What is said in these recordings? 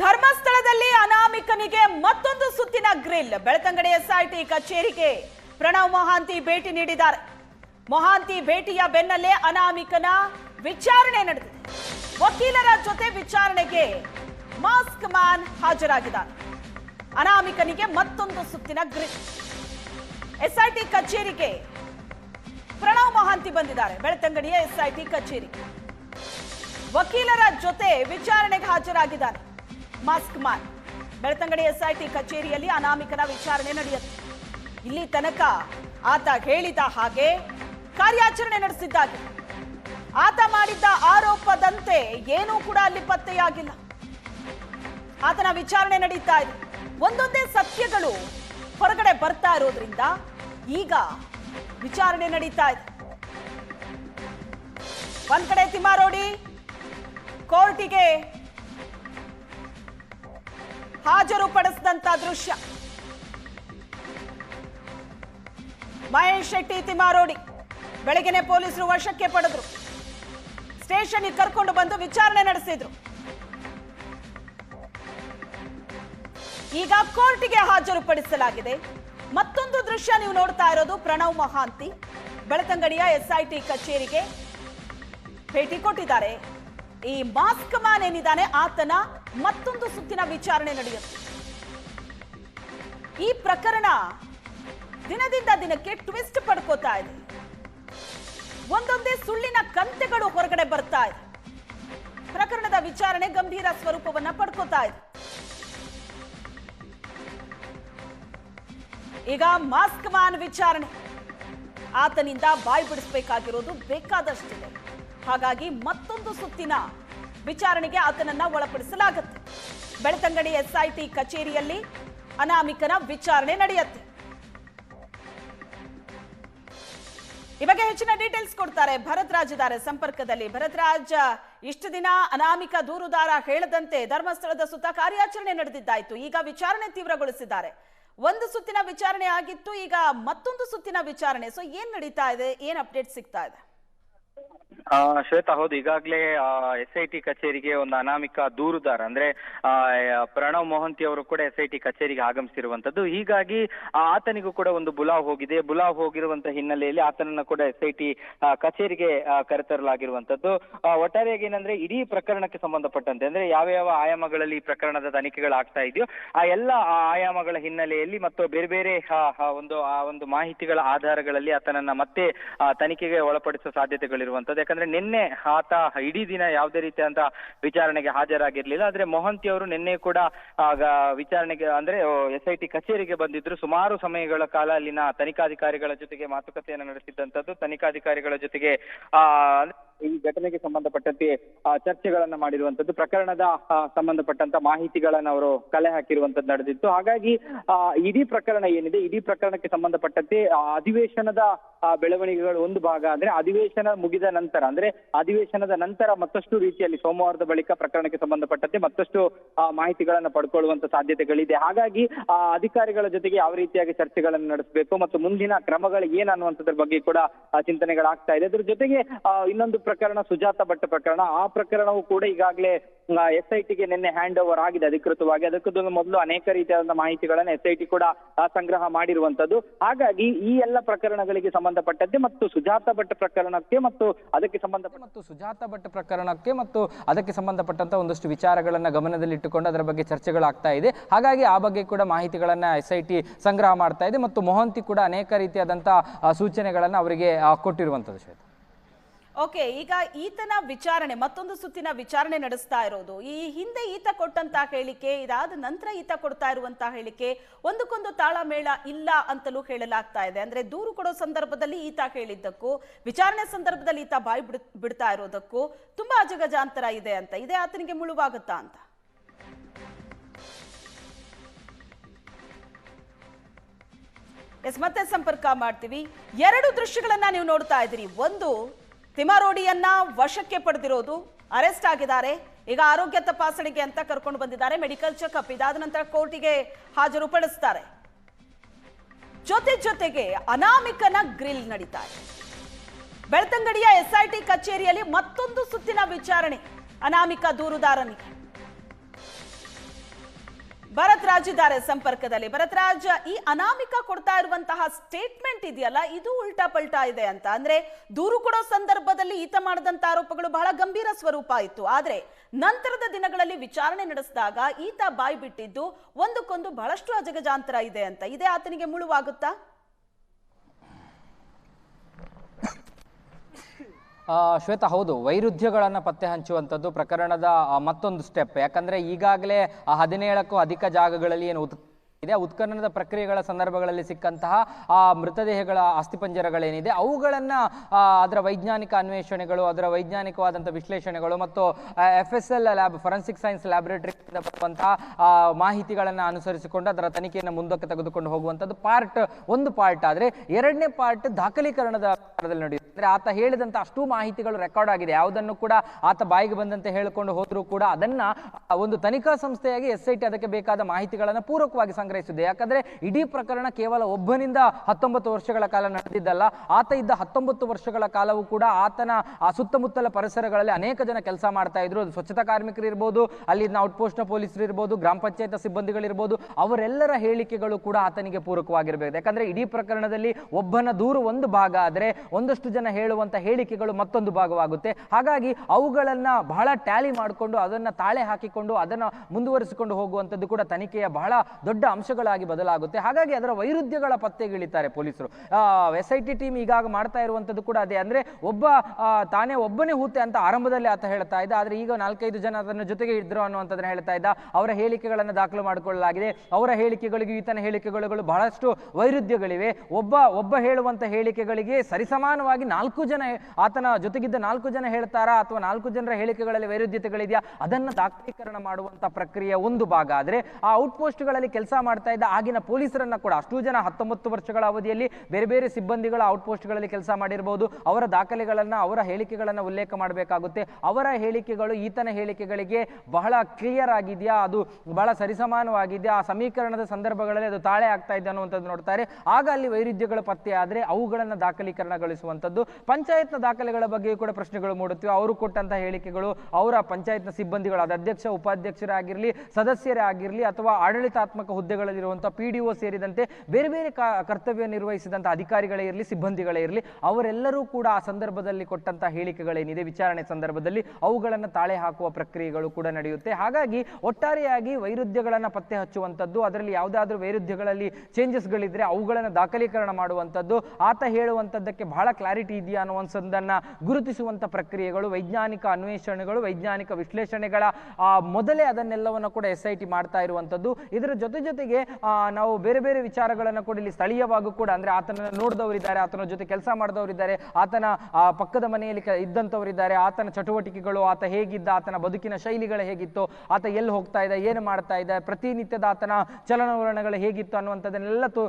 ಧರ್ಮಸ್ಥಳದಲ್ಲಿ ಅನಾಮಿಕನಿಗೆ ಮತ್ತೊಂದು ಸುತ್ತಿನ ಗ್ರಿಲ್. ಬೆಳ್ತಂಗಡಿ ಎಸ್ಐಟಿ ಕಚೇರಿಗೆ ಪ್ರಣವ್ ಮೊಹಾಂತಿ ಭೇಟಿ ನೀಡಿದ್ದಾರೆ. ಮೊಹಾಂತಿ ಭೇಟಿಯ ಬೆನ್ನಲ್ಲೇ ಅನಾಮಿಕನ ವಿಚಾರಣೆ ನಡೆದಿದೆ. ವಕೀಲರ ಜೊತೆ ವಿಚಾರಣೆಗೆ ಮಾಸ್ಕ್ ಮ್ಯಾನ್ ಹಾಜರಾಗಿದ್ದಾರೆ. ಅನಾಮಿಕನಿಗೆ ಮತ್ತೊಂದು ಸುತ್ತಿನ ಗ್ರಿಲ್. ಎಸ್ಐಟಿ ಕಚೇರಿಗೆ ಪ್ರಣವ್ ಮೊಹಾಂತಿ ಬಂದಿದ್ದಾರೆ. ಬೆಳ್ತಂಗಡಿಯ ಎಸ್ಐಟಿ ಕಚೇರಿ ವಕೀಲರ ಜೊತೆ ವಿಚಾರಣೆಗೆ ಹಾಜರಾಗಿದ್ದಾನೆ ಮಾಸ್ಕ್ ಮಾರ್. ಬೆಳ್ತಂಗಡಿ ಎಸ್ಐಟಿ ಕಚೇರಿಯಲ್ಲಿ ಅನಾಮಿಕನ ವಿಚಾರಣೆ ನಡೆಯುತ್ತೆ. ಇಲ್ಲಿ ತನಕ ಆತ ಹೇಳಿದ ಹಾಗೆ ಕಾರ್ಯಾಚರಣೆ ನಡೆಸಿದ್ದಾಗಿ. ಆತ ಮಾಡಿದ್ದ ಆರೋಪದಂತೆ ಏನೂ ಕೂಡ ಅಲ್ಲಿ ಪತ್ತೆಯಾಗಿಲ್ಲ. ಆತನ ವಿಚಾರಣೆ ನಡೀತಾ ಇದೆ. ಒಂದೊಂದೇ ಸತ್ಯಗಳು ಹೊರಗಡೆ ಬರ್ತಾ ಇರೋದ್ರಿಂದ ಈಗ ವಿಚಾರಣೆ ನಡೀತಾ ಇದೆ. ಒಂದ್ ಕಡೆ ತಿಮ್ಮಾರೋಡಿ ಕೋರ್ಟಿಗೆ ಹಾಜರು ಪಡಿಸಿದಂತ ದೃಶ್ಯ. ಮಹೇಶ್ ಶೆಟ್ಟಿ ತಿಮಾರೋಡಿ ಬೆಳಗ್ಗೆನೆ ಪೊಲೀಸರು ವಶಕ್ಕೆ ಪಡೆದ್ರು. ಸ್ಟೇಷನ್ಗೆ ಕರ್ಕೊಂಡು ಬಂದು ವಿಚಾರಣೆ ನಡೆಸಿದ್ರು. ಈಗ ಕೋರ್ಟಿಗೆ ಹಾಜರುಪಡಿಸಲಾಗಿದೆ. ಮತ್ತೊಂದು ದೃಶ್ಯ ನೀವು ನೋಡ್ತಾ ಇರೋದು ಪ್ರಣವ್ ಮಹಾಂತಿ, ಬೆಳತಂಗಡಿಯ ಎಸ್ಐಟಿ ಕಚೇರಿಗೆ ಭೇಟಿ ಕೊಟ್ಟಿದ್ದಾರೆ. ಈ ಮಾಸ್ಕ್ ಮ್ಯಾನ್ ಏನಿದ್ದಾನೆ, ಆತನ ಮತ್ತೊಂದು ಸುತ್ತಿನ ವಿಚಾರಣೆ ನಡೆಯುತ್ತೆ. ಈ ಪ್ರಕರಣ ದಿನದಿಂದ ದಿನಕ್ಕೆ ಟ್ವಿಸ್ಟ್ ಪಡ್ಕೋತಾ ಇದೆ. ಒಂದೊಂದೇ ಸುಳ್ಳಿನ ಕಂತೆಗಳು ಹೊರಗಡೆ ಬರ್ತಾ ಇದೆ. ಪ್ರಕರಣದ ವಿಚಾರಣೆ ಗಂಭೀರ ಸ್ವರೂಪವನ್ನ ಪಡ್ಕೋತಾ ಇದೆ. ಈಗ ಮಾಸ್ಕ್ ಮಾನ್ ವಿಚಾರಣೆ. ಆತನಿಂದ ಬಾಯ್ ಬಿಡಿಸಬೇಕಾಗಿರೋದು ಬೇಕಾದಷ್ಟಿದೆ. ಹಾಗಾಗಿ ಮತ್ತೊಂದು ಸುತ್ತಿನ ವಿಚಾರಣೆಗೆ ಆತನನ್ನ ಒಳಪಡಿಸಲಾಗುತ್ತೆ. ಬೆಳತಂಗಡಿ ಎಸ್ಐಟಿ ಕಚೇರಿಯಲ್ಲಿ ಅನಾಮಿಕನ ವಿಚಾರಣೆ ನಡೆಯುತ್ತೆ. ಈ ಬಗ್ಗೆ ಹೆಚ್ಚಿನ ಡೀಟೇಲ್ಸ್ ಕೊಡ್ತಾರೆ ಭರತ್ ರಾಜ್ ಸಂಪರ್ಕದಲ್ಲಿ. ಭರತ್ ರಾಜ್, ಇಷ್ಟು ದಿನ ಅನಾಮಿಕ ದೂರುದಾರ ಹೇಳದಂತೆ ಧರ್ಮಸ್ಥಳದ ಸುತ್ತ ಕಾರ್ಯಾಚರಣೆ ನಡೆದಿದ್ದಾಯ್ತು. ಈಗ ವಿಚಾರಣೆ ತೀವ್ರಗೊಳಿಸಿದ್ದಾರೆ. ಒಂದು ಸುತ್ತಿನ ವಿಚಾರಣೆ ಆಗಿತ್ತು, ಈಗ ಮತ್ತೊಂದು ಸುತ್ತಿನ ವಿಚಾರಣೆ. ಸೊ ಏನ್ ನಡೀತಾ ಇದೆ? ಏನ್ ಅಪ್ಡೇಟ್ ಸಿಗ್ತಾ ಇದೆ? ಶ್ವೇತಾ, ಹೌದು. ಈಗಾಗಲೇ ಎಸ್ ಐ ಟಿ ಕಚೇರಿಗೆ ಒಂದು ಅನಾಮಿಕ ದೂರುದಾರ, ಅಂದ್ರೆ ಪ್ರಣವ್ ಮೊಹಂತಿ ಅವರು ಕೂಡ ಎಸ್ ಐ ಟಿ ಕಚೇರಿಗೆ ಆಗಮಿಸಿರುವಂತದ್ದು ಹೀಗಾಗಿ ಆತನಿಗೂ ಕೂಡ ಒಂದು ಬುಲಾವ್ ಹೋಗಿದೆ. ಬುಲಾವ್ ಹೋಗಿರುವಂತ ಹಿನ್ನೆಲೆಯಲ್ಲಿ ಆತನನ್ನ ಕೂಡ ಎಸ್ ಐ ಟಿ ಕಚೇರಿಗೆ ಕರೆತರಲಾಗಿರುವಂತದ್ದು ಒಟ್ಟಾರೆಯಾಗಿ ಏನಂದ್ರೆ, ಇಡೀ ಪ್ರಕರಣಕ್ಕೆ ಸಂಬಂಧಪಟ್ಟಂತೆ, ಅಂದ್ರೆ ಯಾವ ಯಾವ ಆಯಾಮಗಳಲ್ಲಿ ಈ ಪ್ರಕರಣದ ತನಿಖೆಗಳಾಗ್ತಾ ಇದೆಯೋ, ಆ ಎಲ್ಲ ಆಯಾಮಗಳ ಹಿನ್ನೆಲೆಯಲ್ಲಿ ಮತ್ತು ಬೇರೆ ಬೇರೆ ಒಂದು, ಆ, ಒಂದು ಮಾಹಿತಿಗಳ ಆಧಾರಗಳಲ್ಲಿ ಆತನನ್ನ ಮತ್ತೆ ತನಿಖೆಗೆ ಒಳಪಡಿಸುವ ಸಾಧ್ಯತೆಗಳಿರುವಂತದ್ದು ಯಾಕಂದ್ರೆ ನಿನ್ನೆ ಆತ ಇಡೀ ದಿನ ಯಾವುದೇ ರೀತಿಯಾದಂತ ವಿಚಾರಣೆಗೆ ಹಾಜರಾಗಿರ್ಲಿಲ್ಲ. ಆದ್ರೆ ಮೊಹಂತಿ ಅವರು ನಿನ್ನೆ ಕೂಡ ಆಗ ವಿಚಾರಣೆಗೆ, ಅಂದ್ರೆ ಎಸ್ ಐ ಕಚೇರಿಗೆ ಬಂದಿದ್ರು. ಸುಮಾರು ಸಮಯಗಳ ಕಾಲ ಅಲ್ಲಿನ ತನಿಖಾಧಿಕಾರಿಗಳ ಜೊತೆಗೆ ಮಾತುಕತೆಯನ್ನು ನಡೆಸಿದ್ದಂತದ್ದು ತನಿಖಾಧಿಕಾರಿಗಳ ಜೊತೆಗೆ, ಆ ಈ ಘಟನೆಗೆ ಸಂಬಂಧಪಟ್ಟಂತೆ ಚರ್ಚೆಗಳನ್ನ ಮಾಡಿರುವಂತದ್ದು, ಪ್ರಕರಣದ ಸಂಬಂಧಪಟ್ಟಂತ ಮಾಹಿತಿಗಳನ್ನ ಅವರು ಕಲೆ ಹಾಕಿರುವಂತದ್ದು ನಡೆದಿತ್ತು. ಹಾಗಾಗಿ ಇಡೀ ಪ್ರಕರಣ ಏನಿದೆ, ಇಡೀ ಪ್ರಕರಣಕ್ಕೆ ಸಂಬಂಧಪಟ್ಟಂತೆ ಅಧಿವೇಶನದ ಬೆಳವಣಿಗೆಗಳು ಒಂದು ಭಾಗ ಅಂದ್ರೆ, ಅಧಿವೇಶನ ಮುಗಿದ ನಂತರ, ಅಂದ್ರೆ, ಅಧಿವೇಶನದ ನಂತರ ಮತ್ತಷ್ಟು ರೀತಿಯಲ್ಲಿ ಸೋಮವಾರದ ಬಳಿಕ ಪ್ರಕರಣಕ್ಕೆ ಸಂಬಂಧಪಟ್ಟಂತೆ ಮತ್ತಷ್ಟು ಮಾಹಿತಿಗಳನ್ನು ಪಡ್ಕೊಳ್ಳುವಂತ ಸಾಧ್ಯತೆಗಳಿದೆ. ಹಾಗಾಗಿ ಅಧಿಕಾರಿಗಳ ಜೊತೆಗೆ ಯಾವ ರೀತಿಯಾಗಿ ಚರ್ಚೆಗಳನ್ನು ನಡೆಸಬೇಕು ಮತ್ತು ಮುಂದಿನ ಕ್ರಮಗಳು ಏನು ಅನ್ನುವಂಥದ್ರ ಬಗ್ಗೆ ಕೂಡ ಚಿಂತನೆಗಳಾಗ್ತಾ ಇದೆ. ಅದ್ರ ಜೊತೆಗೆ ಇನ್ನೊಂದು ಪ್ರಕರಣ, ಸುಜಾತ ಭಟ್ ಪ್ರಕರಣ, ಆ ಪ್ರಕರಣವು ಕೂಡ ಈಗಾಗಲೇ ಎಸ್ ಐ ಟಿಗೆ ನಿನ್ನೆ ಹ್ಯಾಂಡ್ ಓವರ್ ಆಗಿದೆ ಅಧಿಕೃತವಾಗಿ. ಅದಕ್ಕೂ ಮೊದಲು ಅನೇಕ ರೀತಿಯಾದ ಮಾಹಿತಿಗಳನ್ನು ಎಸ್ ಐ ಟಿ ಕೂಡ ಸಂಗ್ರಹ ಮಾಡಿರುವಂತದ್ದು ಹಾಗಾಗಿ ಈ ಎಲ್ಲ ಪ್ರಕರಣಗಳಿಗೆ ಸಂಬಂಧಪಟ್ಟಂತೆ ಮತ್ತು ಸುಜಾತ ಭಟ್ ಪ್ರಕರಣಕ್ಕೆ ಮತ್ತು ಅದಕ್ಕೆ ಸಂಬಂಧಪಟ್ಟ ಮತ್ತು ಸುಜಾತ ಭಟ್ ಪ್ರಕರಣಕ್ಕೆ ಮತ್ತು ಅದಕ್ಕೆ ಸಂಬಂಧಪಟ್ಟಂತ ಒಂದಷ್ಟು ವಿಚಾರಗಳನ್ನ ಗಮನದಲ್ಲಿಟ್ಟುಕೊಂಡು ಅದರ ಬಗ್ಗೆ ಚರ್ಚೆಗಳಾಗ್ತಾ ಇದೆ. ಹಾಗಾಗಿ ಆ ಬಗ್ಗೆ ಕೂಡ ಮಾಹಿತಿಗಳನ್ನ ಎಸ್ ಐ ಟಿ ಸಂಗ್ರಹ ಮಾಡ್ತಾ ಇದೆ ಮತ್ತು ಮೊಹಂತಿ ಕೂಡ ಅನೇಕ ರೀತಿಯಾದಂತಹ ಸೂಚನೆಗಳನ್ನ ಅವರಿಗೆ ಕೊಟ್ಟಿರುವಂತದ್ದು ಶ್ವೇತ. ಓಕೆ, ಈಗ ಈತನ ವಿಚಾರಣೆ, ಮತ್ತೊಂದು ಸುತ್ತಿನ ವಿಚಾರಣೆ ನಡೆಸ್ತಾ ಇರೋದು. ಈ ಹಿಂದೆ ಈತ ಕೊಟ್ಟಂತ ಹೇಳಿಕೆ, ಇದಾದ ನಂತರ ಈತ ಕೊಡ್ತಾ ಇರುವಂತಹ ಹೇಳಿಕೆ, ಒಂದಕ್ಕೊಂದು ತಾಳಮೇಳ ಇಲ್ಲ ಅಂತಲೂ ಹೇಳಲಾಗ್ತಾ ಇದೆ. ಅಂದ್ರೆ ದೂರು ಕೊಡೋ ಸಂದರ್ಭದಲ್ಲಿ ಈತ ಹೇಳಿದ್ದಕ್ಕೂ, ವಿಚಾರಣೆ ಸಂದರ್ಭದಲ್ಲಿ ಈತ ಬಾಯಿ ಬಿಡ್, ಬಿಡ್ತಾ ಇರೋದಕ್ಕೂ ತುಂಬಾ ಅಜಗಜಾಂತರ ಇದೆ ಅಂತ. ಇದೆ ಆತನಿಗೆ ಮುಳುವಾಗುತ್ತಾ ಅಂತ. ಎಸ್, ಮತ್ತೆ ಸಂಪರ್ಕ ಮಾಡ್ತೀವಿ. ಎರಡು ದೃಶ್ಯಗಳನ್ನ ನೀವು ನೋಡ್ತಾ ಇದ್ದೀರಿ. ಒಂದು ತಿಮಾರೋಡಿಯನ್ನ ವಶಕ್ಕೆ ಪಡೆದಿರೋದು ಅರೆಸ್ಟ್ ಆಗಿದ್ದಾರೆ. ಈಗ ಆರೋಗ್ಯ ತಪಾಸಣೆಗೆ ಅಂತ ಕರ್ಕೊಂಡು ಬಂದಿದ್ದಾರೆ. ಮೆಡಿಕಲ್ ಚೆಕಪ್ ಇದಾದ ನಂತರ ಕೋರ್ಟಿಗೆ ಹಾಜರುಪಡಿಸ್ತಾರೆ. ಜೊತೆ ಜೊತೆಗೆ ಅನಾಮಿಕನ ಗ್ರಿಲ್ ನಡೀತಾರೆ ಬೆಳ್ತಂಗಡಿಯ ಎಸ್ಐಟಿ ಕಚೇರಿಯಲ್ಲಿ ಮತ್ತೊಂದು ಸುತ್ತಿನ ವಿಚಾರಣೆ. ಅನಾಮಿಕ ದೂರುದಾರನಿಗೆ. ಭರತ್ ರಾಜ್ ಇದ್ದಾರೆ ಸಂಪರ್ಕದಲ್ಲಿ. ಭರತ್ ರಾಜ್, ಈ ಅನಾಮಿಕ ಕೊಡ್ತಾ ಇರುವಂತಹ ಸ್ಟೇಟ್ಮೆಂಟ್ ಇದೆಯಲ್ಲ, ಇದು ಉಲ್ಟಾ ಪಲ್ಟಾ ಇದೆ ಅಂತ. ಅಂದ್ರೆ ದೂರು ಕೊಡೋ ಸಂದರ್ಭದಲ್ಲಿ ಈತ ಮಾಡಿದಂತ ಆರೋಪಗಳು ಬಹಳ ಗಂಭೀರ ಸ್ವರೂಪ ಇತ್ತು. ಆದ್ರೆ ನಂತರದ ದಿನಗಳಲ್ಲಿ ವಿಚಾರಣೆ ನಡೆಸಿದಾಗ ಈತ ಬಾಯಿ ಬಿಟ್ಟಿದ್ದು ಒಂದಕ್ಕೊಂದು ಬಹಳಷ್ಟು ಅಜಗಜಾಂತರ ಇದೆ ಅಂತ. ಇದೇ ಆತನಿಗೆ ಮುಳುವಾಗುತ್ತಾ ಆ, ಶ್ವೇತಾ, ಹೌದು, ವೈರುಧ್ಯಗಳನ್ನು ಪತ್ತೆ ಹಂಚುವಂಥದ್ದು ಪ್ರಕರಣದ ಮತ್ತೊಂದು ಸ್ಟೆಪ್ ಯಾಕಂದರೆ ಈಗಾಗಲೇ ಹದಿನೇಳಕ್ಕೂ ಅಧಿಕ ಜಾಗಗಳಲ್ಲಿ ಏನು ಉತ್, ಇದೆ. ಉತ್ಖನನದ ಪ್ರಕ್ರಿಯೆಗಳ ಸಂದರ್ಭಗಳಲ್ಲಿ ಸಿಕ್ಕಂತಹ, ಆ, ಮೃತದೇಹಗಳ ಅಸ್ಥಿಪಂಜರಗಳೇನಿದೆ ಅವುಗಳನ್ನು ಅದರ ವೈಜ್ಞಾನಿಕ ಅನ್ವೇಷಣೆಗಳು, ಅದರ ವೈಜ್ಞಾನಿಕವಾದಂಥ ವಿಶ್ಲೇಷಣೆಗಳು ಮತ್ತು F S L lab forensic science ಲ್ಯಾಬೊರೇಟರಿಯಿಂದ ಬರುವಂತಹ ಮಾಹಿತಿಗಳನ್ನು ಅನುಸರಿಸಿಕೊಂಡು ಅದರ ತನಿಖೆಯನ್ನು ಮುಂದಕ್ಕೆ ತೆಗೆದುಕೊಂಡು ಹೋಗುವಂಥದ್ದು ಪಾರ್ಟ್ ಒಂದು ಪಾರ್ಟ್ ಆದರೆ ಎರಡನೇ ಪಾರ್ಟ್ ದಾಖಲೀಕರಣದ ನಡೆಯುತ್ತೆ. ಅಂದ್ರೆ ಆತ ಹೇಳಿದಂತ ಅಷ್ಟು ಮಾಹಿತಿಗಳು ರೆಕಾರ್ಡ್ ಆಗಿದೆ. ಯಾವುದನ್ನು ಕೂಡ ಆತ ಬಾಯಿಗೆ ಬಂದಂತೆ ಹೇಳಿಕೊಂಡು ಹೋದರೂ ಕೂಡ ಅದನ್ನ ಒಂದು ತನಿಖಾ ಸಂಸ್ಥೆಯಾಗಿ ಎಸ್ ಐ ಟಿ ಅದಕ್ಕೆ ಬೇಕಾದ ಮಾಹಿತಿಗಳನ್ನು ಪೂರಕವಾಗಿ ಸಂಗ್ರಹಿಸಿದೆ. ಯಾಕಂದ್ರೆ ಇಡೀ ಪ್ರಕರಣ ಕೇವಲ ಒಬ್ಬನಿಂದ ಹತ್ತೊಂಬತ್ತು ವರ್ಷಗಳ ಕಾಲ ನಡೆದಿದ್ದಲ್ಲ, ಆತ ಇದ್ದ ಹತ್ತೊಂಬತ್ತು ವರ್ಷಗಳ ಕಾಲವೂ ಕೂಡ ಆತನ ಆ ಸುತ್ತಮುತ್ತಲ ಪರಿಸರಗಳಲ್ಲಿ ಅನೇಕ ಜನ ಕೆಲಸ ಮಾಡ್ತಾ ಇದ್ರು. ಸ್ವಚ್ಛತಾ ಕಾರ್ಮಿಕರು ಇರ್ಬೋದು, ಅಲ್ಲಿನ ಔಟ್ ಪೋಸ್ಟ್ನ ಪೊಲೀಸರು ಇರ್ಬೋದು, ಗ್ರಾಮ ಪಂಚಾಯತ್ ಸಿಬ್ಬಂದಿಗಳಿರ್ಬೋದು, ಅವರೆಲ್ಲರ ಹೇಳಿಕೆಗಳು ಕೂಡ ಆತನಿಗೆ ಪೂರಕವಾಗಿರಬೇಕು. ಯಾಕಂದ್ರೆ ಇಡೀ ಪ್ರಕರಣದಲ್ಲಿ ಒಬ್ಬನ ದೂರು ಒಂದು ಭಾಗ ಆದರೆ ಒಂದಷ್ಟು ಜನ ಹೇಳುವಂತ ಹೇಳಿಕೆಗಳು ಮತ್ತೊಂದು ಭಾಗವಾಗುತ್ತೆ. ಹಾಗಾಗಿ ಅವುಗಳನ್ನು ಬಹಳ ಟ್ಯಾಲಿ ಮಾಡಿಕೊಂಡು, ಅದನ್ನು ತಾಳೆ ಹಾಕಿಕೊಂಡು, ಅದನ್ನು ಮುಂದುವರಿಸಿಕೊಂಡು ಹೋಗುವಂಥದ್ದು ಕೂಡ ತನಿಖೆಯ ಬಹಳ ದೊಡ್ಡ ಅಂಶಗಳಾಗಿ ಬದಲಾಗುತ್ತೆ. ಹಾಗಾಗಿ ಅದರ ವೈರುಧ್ಯಗಳ ಪತ್ತೆಗಿಳಿತಾರೆ ಪೊಲೀಸರು. ಎಸ್ ಐ ಟಿ ಟೀಮ್ ಈಗಾಗ ಮಾಡ್ತಾ ಇರುವಂಥದ್ದು ಕೂಡ ಅದೇ. ಅಂದರೆ ಒಬ್ಬ ತಾನೇ ಒಬ್ಬನೇ ಹೂತೆ ಅಂತ ಆರಂಭದಲ್ಲಿ ಆತ ಹೇಳ್ತಾ ಇದ್ದ. ಆದರೆ ಈಗ ನಾಲ್ಕೈದು ಜನ ಅದನ್ನು ಜೊತೆಗೆ ಇದ್ರು ಅನ್ನುವಂಥದ್ದನ್ನು ಹೇಳ್ತಾ ಇದ್ದ. ಅವರ ಹೇಳಿಕೆಗಳನ್ನು ದಾಖಲು ಮಾಡಿಕೊಳ್ಳಲಾಗಿದೆ. ಅವರ ಹೇಳಿಕೆಗಳಿಗೆ ಈತನ ಹೇಳಿಕೆಗಳು ಬಹಳಷ್ಟು ವೈರುಧ್ಯಗಳಿವೆ. ಒಬ್ಬ ಒಬ್ಬ ಹೇಳುವಂಥ ಹೇಳಿಕೆಗಳಿಗೆ ಸರಿಸಮಾನವಾಗಿ ನಾಲ್ಕು ಜನ ಆತನ ಜೊತೆಗಿದ್ದ ನಾಲ್ಕು ಜನ ಹೇಳ್ತಾರಾ ಅಥವಾ ನಾಲ್ಕು ಜನರ ಹೇಳಿಕೆಗಳಲ್ಲಿ ವೈರುಧ್ಯತೆಗಳಿದೆಯಾ? ಅದನ್ನು ದಾಖಲೀಕರಣ ಮಾಡುವಂಥ ಪ್ರಕ್ರಿಯೆ ಒಂದು ಭಾಗ. ಆದರೆ ಆ ಔಟ್ಪೋಸ್ಟ್ಗಳಲ್ಲಿ ಕೆಲಸ ಮಾಡ್ತಾ ಇದ್ದ ಆಗಿನ ಪೊಲೀಸರನ್ನ ಕೂಡ ಅಷ್ಟು ಜನ ಹತ್ತೊಂಬತ್ತು ವರ್ಷಗಳ ಅವಧಿಯಲ್ಲಿ ಬೇರೆ ಬೇರೆ ಸಿಬ್ಬಂದಿಗಳ ಔಟ್ಪೋಸ್ಟ್ಗಳಲ್ಲಿ ಕೆಲಸ ಮಾಡಿರಬಹುದು ಅವರ ದಾಖಲೆಗಳನ್ನು, ಅವರ ಹೇಳಿಕೆಗಳನ್ನು ಉಲ್ಲೇಖ ಮಾಡಬೇಕಾಗುತ್ತೆ. ಅವರ ಹೇಳಿಕೆಗಳು ಈತನ ಹೇಳಿಕೆಗಳಿಗೆ ಬಹಳ ಕ್ಲಿಯರ್ ಆಗಿದೆಯಾ? ಅದು ಬಹಳ ಸರಿಸಮಾನವಾಗಿದೆಯಾ? ಆ ಸಮೀಕರಣದ ಸಂದರ್ಭಗಳಲ್ಲಿ ಅದು ತಾಳೆ ಆಗ್ತಾ ಇದೆ ಅನ್ನುವಂಥದ್ದು ನೋಡ್ತಾರೆ. ಆಗ ಅಲ್ಲಿ ವೈರುಧ್ಯಗಳು ಪತ್ತೆ ಆದರೆ ಅವುಗಳನ್ನು ದಾಖಲೀಕರಣಗೊಳಿಸುವಂಥದ್ದು ಪಂಚಾಯತ್ನ ದಾಖಲೆಗಳ ಬಗ್ಗೆ ಕೂಡ ಪ್ರಶ್ನೆಗಳು ಮೂಡುತ್ತಿವೆ. ಅವರು ಕೊಟ್ಟಂತಹ ಹೇಳಿಕೆಗಳು ಅವರ ಪಂಚಾಯತ್ನ ಸಿಬ್ಬಂದಿಗಳು ಅದು ಅಧ್ಯಕ್ಷ, ಉಪಾಧ್ಯಕ್ಷರಾಗಿರಲಿ, ಸದಸ್ಯರೇ ಆಗಿರಲಿ ಅಥವಾ ಆಡಳಿತಾತ್ಮಕ ಹುದ್ದೆಗಳಲ್ಲಿರುವಂತಹ ಪಿ ಡಿ ಒ ಸೇರಿದಂತೆ ಬೇರೆ ಬೇರೆ ಕರ್ತವ್ಯ ನಿರ್ವಹಿಸಿದಂಥ ಅಧಿಕಾರಿಗಳೇ ಇರಲಿ, ಸಿಬ್ಬಂದಿಗಳೇ ಇರಲಿ, ಅವರೆಲ್ಲರೂ ಕೂಡ ಆ ಸಂದರ್ಭದಲ್ಲಿ ಕೊಟ್ಟಂತಹ ಹೇಳಿಕೆಗಳೇನಿದೆ, ವಿಚಾರಣೆ ಸಂದರ್ಭದಲ್ಲಿ ಅವುಗಳನ್ನು ತಾಳೆ ಹಾಕುವ ಪ್ರಕ್ರಿಯೆಗಳು ಕೂಡ ನಡೆಯುತ್ತೆ. ಹಾಗಾಗಿ ಒಟ್ಟಾರೆಯಾಗಿ ವೈರುಧ್ಯಗಳನ್ನು ಪತ್ತೆ ಹಚ್ಚುವಂಥದ್ದು, ಅದರಲ್ಲಿ ಯಾವುದಾದ್ರೂ ವೈರುಧ್ಯಗಳಲ್ಲಿ ಚೇಂಜಸ್ಗಳಿದ್ರೆ ಅವುಗಳನ್ನು ದಾಖಲೀಕರಣ ಮಾಡುವಂಥದ್ದು, ಆತ ಹೇಳುವಂಥದ್ದಕ್ಕೆ ಬಹಳ ಕ್ಲಾರಿಟಿ ಇದೆಯಾ ಅನ್ನುವಂಥದ್ದನ್ನ ಗುರುತಿಸುವಂಥ ಪ್ರಕ್ರಿಯೆಗಳು, ವೈಜ್ಞಾನಿಕ ಅನ್ವೇಷಣೆಗಳು, ವೈಜ್ಞಾನಿಕ ವಿಶ್ಲೇಷಣೆಗಳ ಮೊದಲೇ ಅದನ್ನೆಲ್ಲವನ್ನು ಕೂಡ ಎಸ್ ಐ ಟಿ ಮಾಡ್ತಾ ಇರುವಂಥದ್ದು. ಇದರ ಜೊತೆ ಜೊತೆಗೆ ನಾವು ಬೇರೆ ಬೇರೆ ವಿಚಾರಗಳನ್ನು ಕೂಡ ಇಲ್ಲಿ ಸ್ಥಳೀಯವಾಗೂ ಕೂಡ, ಅಂದ್ರೆ ಆತನನ್ನು ನೋಡಿದವರಿದ್ದಾರೆ, ಆತನ ಜೊತೆ ಕೆಲಸ ಮಾಡಿದವರಿದ್ದಾರೆ, ಆತನ ಪಕ್ಕದ ಮನೆಯಲ್ಲಿ ಇದ್ದಂಥವರಿದ್ದಾರೆ, ಆತನ ಚಟುವಟಿಕೆಗಳು, ಆತ ಹೇಗಿದ್ದ, ಆತನ ಬದುಕಿನ ಶೈಲಿಗಳು ಹೇಗಿತ್ತು, ಆತ ಎಲ್ಲಿ ಹೋಗ್ತಾ ಇದ್ದ, ಏನು ಮಾಡ್ತಾ ಇದ್ದ, ಪ್ರತಿನಿತ್ಯದ ಆತನ ಚಲನವಲನಗಳು ಹೇಗಿತ್ತು ಅನ್ನುವಂಥದ್ದನ್ನೆಲ್ಲ ತೋ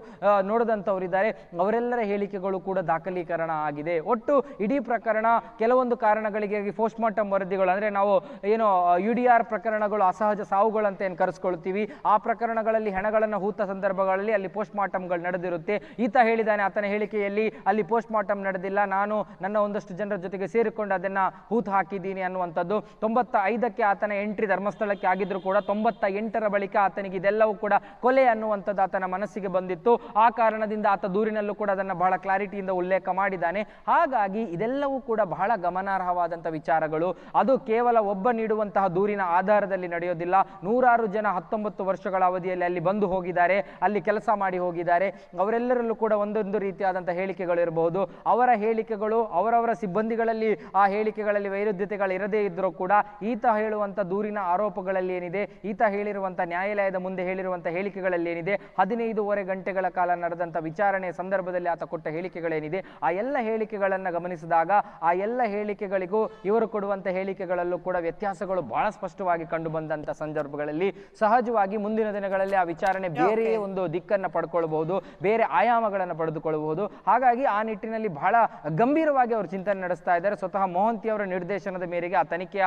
ನೋಡಿದಂಥವರಿದ್ದಾರೆ. ಅವರೆಲ್ಲರ ಹೇಳಿಕೆಗಳು ಕೂಡ ದಾಖಲೀಕರಣ ಆಗಿದೆ. ಒಟ್ಟು ಇಡೀ ಪ್ರಕರಣ ಕೆಲವೊಂದು ಕಾರಣಗಳಿಗೆ ಪೋಸ್ಟ್ ಮಾರ್ಟಮ್ ವರದಿಗಳು, ಅಂದರೆ ನಾವು ಏನು ಯು ಡಿ ಆರ್ ಪ್ರಕರಣಗಳು, ಅಸಹಜ ಸಾವುಗಳಂತ ಏನು ಕರೆಸ್ಕೊಳ್ತೀವಿ, ಆ ಪ್ರಕರಣಗಳಲ್ಲಿ ಹೆಣಗಳನ್ನು ಹೂತ ಸಂದರ್ಭಗಳಲ್ಲಿ ಅಲ್ಲಿ ಪೋಸ್ಟ್ ಮಾರ್ಟಮ್ಗಳು ನಡೆದಿರುತ್ತೆ. ಈತ ಹೇಳಿದಾನೆ, ಆತನ ಹೇಳಿಕೆಯಲ್ಲಿ ಅಲ್ಲಿ ಪೋಸ್ಟ್ ಮಾರ್ಟಮ್ ನಡೆದಿಲ್ಲ, ನಾನು ನನ್ನ ಒಂದಷ್ಟು ಜನರ ಜೊತೆಗೆ ಸೇರಿಕೊಂಡು ಅದನ್ನು ಹೂತು ಹಾಕಿದ್ದೀನಿ ಅನ್ನುವಂಥದ್ದು. ತೊಂಬತ್ತ ಐದಕ್ಕೆ ಆತನ ಎಂಟ್ರಿ ಧರ್ಮಸ್ಥಳಕ್ಕೆ ಆಗಿದ್ರು ಕೂಡ ತೊಂಬತ್ತ ಎಂಟರ ಬಳಿಕ ಆತನಿಗೆ ಇದೆಲ್ಲವೂ ಕೂಡ ಕೊಲೆ ಅನ್ನುವಂಥದ್ದು ಆತನ ಮನಸ್ಸಿಗೆ ಬಂದಿತ್ತು. ಆ ಕಾರಣದಿಂದ ಆತ ದೂರಿನಲ್ಲೂ ಕೂಡ ಅದನ್ನು ಬಹಳ ಕ್ಲಾರಿಟಿಯಿಂದ ಉಲ್ಲೇಖ ಮಾಡಿದ್ದಾನೆ. ಹಾಗಾಗಿ ಇದೆಲ್ಲವೂ ಕೂಡ ಬಹಳ ಗಮನಾರ್ಹವಾದಂಥ ವಿಚಾರಗಳು. ಅದು ಕೇವಲ ಒಬ್ಬ ನೀಡುವಂತಹ ದೂರಿನ ಆಧಾರದಲ್ಲಿ ನಡೆಯೋದಿಲ್ಲ. ನೂರಾರು ಜನ ಹತ್ತೊಂಬತ್ತು ವರ್ಷಗಳ ಅವಧಿಯಲ್ಲಿ ಅಲ್ಲಿ ಬಂದು ಹೋಗಿದ್ದಾರೆ, ಅಲ್ಲಿ ಕೆಲಸ ಮಾಡಿ ಹೋಗಿದ್ದಾರೆ. ಅವರೆಲ್ಲರಲ್ಲೂ ಕೂಡ ಒಂದೊಂದು ರೀತಿಯಾದಂಥ ಹೇಳಿಕೆಗಳು ಇರಬಹುದು. ಅವರ ಹೇಳಿಕೆಗಳು, ಅವರವರ ಸಿಬ್ಬಂದಿಗಳಲ್ಲಿ ಆ ಹೇಳಿಕೆಗಳಲ್ಲಿ ವೈರುಧ್ಯತೆಗಳು ಇರದೇ ಇದ್ರೂ ಕೂಡ ಈತ ಹೇಳುವಂಥ ದೂರಿನ ಆರೋಪಗಳಲ್ಲಿ ಏನಿದೆ, ಈತ ಹೇಳಿರುವಂಥ ನ್ಯಾಯಾಲಯದ ಮುಂದೆ ಹೇಳಿರುವಂಥ ಹೇಳಿಕೆಗಳಲ್ಲಿ ಏನಿದೆ, ಹದಿನೈದೂವರೆ ಗಂಟೆಗಳ ಕಾಲ ನಡೆದಂಥ ವಿಚಾರಣೆ ಸಂದರ್ಭದಲ್ಲಿ ಆತ ಕೊಟ್ಟ ಹೇಳಿಕೆಗಳೇನಿದೆ, ಆ ಎಲ್ಲ ಹೇಳಿಕೆಗಳನ್ನು ಗಮನಿಸಿದಾಗ ಆ ಎಲ್ಲ ಹೇಳಿಕೆಗಳಿಗೂ ಇವರು ಕೊಡುವಂಥ ಹೇಳಿಕೆಗಳಲ್ಲೂ ಕೂಡ ವ್ಯತ್ಯಾಸಗಳು ಬಹಳ ಸ್ಪಷ್ಟವಾಗಿ ಕಂಡು ಬಂದಂಥ ಸಂದರ್ಭಗಳಲ್ಲಿ ಸಹಜವಾಗಿ ಮುಂದಿನ ದಿನಗಳಲ್ಲಿ ಆ ವಿಚಾರಣೆ ಬೇರೆ ಒಂದು ದಿಕ್ಕನ್ನು ಪಡ್ಕೊಳ್ಬಹುದು ಬೇರೆ ಆಯಾಮಗಳನ್ನು ಪಡೆದುಕೊಳ್ಳಬಹುದು. ಹಾಗಾಗಿ ಆ ನಿಟ್ಟಿನಲ್ಲಿ ಬಹಳ ಗಂಭೀರವಾಗಿ ಅವರು ಚಿಂತನೆ ನಡೆಸ್ತಾ ಇದ್ದಾರೆ. ಸ್ವತಃ ಮೋಹಂತಿ ಅವರ ನಿರ್ದೇಶನದ ಮೇರೆಗೆ ಆ ತನಿಖೆಯ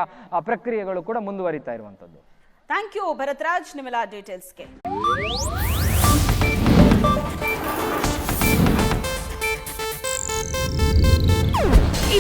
ಪ್ರಕ್ರಿಯೆಗಳು ಕೂಡ ಮುಂದುವರಿತಾ ಇರುವಂಥದ್ದು ಥ್ಯಾಂಕ್ ಯು ಭರತ್ರಾಜ್. ನಿಮ್ಮೆಲ್ಲ ಡೀಟೇಲ್ಸ್ಗೆ